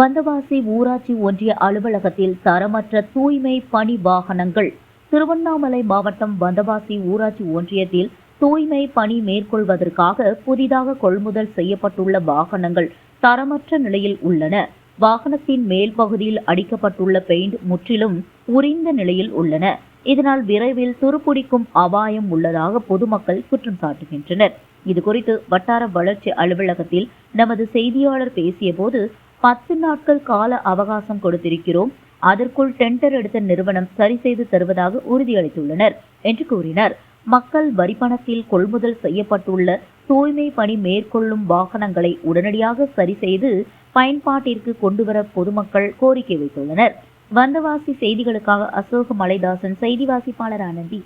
வந்தவாசி ஊராட்சி ஒன்றிய அலுவலகத்தில் தரமற்ற தூய்மை பணி வாகனங்கள். திருவண்ணாமலை மாவட்டம் வந்தவாசி ஊராட்சி ஒன்றியத்தில் தூய்மை பணி மேற்கொள்வதற்காக புதிதாக கொள்முதல் செய்யப்பட்டுள்ள வாகனங்கள் தரமற்ற நிலையில் உள்ளன. வாகனத்தின் மேல் பகுதியில் அடிக்கப்பட்டுள்ள பெயிண்ட் முற்றிலும் உரிந்த நிலையில் உள்ளன. இதனால் விரைவில் துருப்பிடிக்கும் அபாயம் உள்ளதாக பொதுமக்கள் குற்றம் சாட்டுகின்றனர். இதுகுறித்து வட்டார வளர்ச்சி அலுவலகத்தில் நமது செய்தியாளர் பேசியபோது பத்து நாட்கள் கால அவகாசம் கொடுத்திருக்கிறோம். அதற்குள் டெண்டர் எடுத்த நிறுவனம் சரி செய்து தருவதாக உறுதியளித்துள்ளனர் என்று கூறினார். மக்கள் வரிப்பணத்தில் கொள்முதல் செய்யப்பட்டுள்ள தூய்மை பணி மேற்கொள்ளும் வாகனங்களை உடனடியாக சரி செய்து பயன்பாட்டிற்கு கொண்டுவர பொதுமக்கள் கோரிக்கை வைத்துள்ளனர். வந்தவாசி செய்திகளுக்காக அசோக மலைதாசன் செய்தி வாசிப்பாளர் ஆனந்தி.